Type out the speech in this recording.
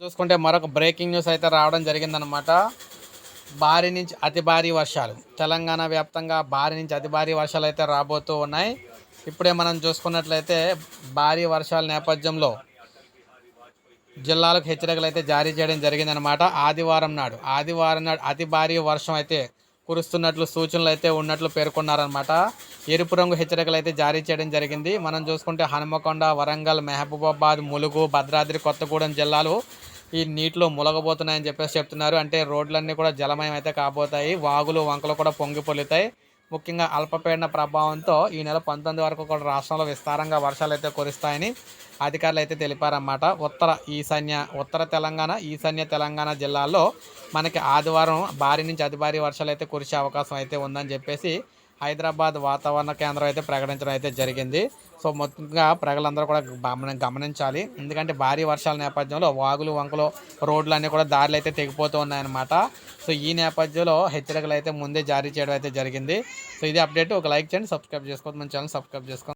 చూసుకుంటే మరొక breaking news అయితే రావడం జరిగిందనమాట భారీ నుంచి అతి భారీ వర్షాలు. తెలంగాణ వ్యాప్తంగా భారీ నుంచి అతి భారీ వర్షాలు అయితే రాబోతూ ఉన్నాయి. ఇప్పుడే మనం చూసుకున్నట్లయితే భారీ వర్షాల నేపథ్యంలో జిల్లాలకు హెచ్చరికలు అయితే జారీ చేయడం జరిగిందనమాట ఆదివారం నాడు ఆదివారం నాడు అతి భారీ వర్షం అయితే కురుస్తున్నట్లు సూచనలు అయితే ఉన్నట్లు పేర్కొన్నారనమాట ఎరుపు రంగు హెచ్చరికలు అయితే జారీ చేయడం జరిగింది. మనం చూసుకుంటే హనుమకొండ వరంగల్ మహబూబాబాద్ ములుగు భద్రాద్రి కొత్తగూడెం జిల్లాలు ఈ నీటిలో ములగబోతున్నాయని చెప్పేసి చెప్తున్నారు. అంటే రోడ్లన్నీ కూడా జలమయం అయితే కాబోతాయి. వాగులు వంకలు కూడా పొంగి పొలుతాయి ముఖ్యంగా అల్పపీడన ప్రభావంతో ఈ నెల పంతొమ్మిది వరకు కూడా రాష్ట్రంలో విస్తారంగా వర్షాలు అయితే కురుస్తాయని అధికారులు అయితే తెలిపారన్నమాట. ఉత్తర ఈశాన్య ఉత్తర తెలంగాణ ఈశాన్య తెలంగాణ జిల్లాల్లో మనకి ఆదివారం భారీ నుంచి అతి భారీ వర్షాలు అయితే కురిసే అవకాశం అయితే ఉందని చెప్పేసి హైదరాబాద్ వాతావరణ కేంద్రం అయితే ప్రకటించడం అయితే జరిగింది. సో మొత్తంగా ప్రజలందరూ కూడా గమని- గమనించాలి. ఎందుకంటే భారీ వర్షాల నేపథ్యంలో వాగులు వంకలు రోడ్లు అన్నీ కూడా దారులు అయితే తెగిపోతూ ఉన్నాయన్నమాట. సో ఈ నేపథ్యంలో హెచ్చరికలు అయితే ముందే జారీ చేయడం అయితే జరిగింది. సో ఇది అప్డేట్. ఒక లైక్ చేయండి సబ్స్క్రైబ్ చేసుకోవద్దు. మన ఛానల్ సబ్స్క్రైబ్ చేసుకోండి.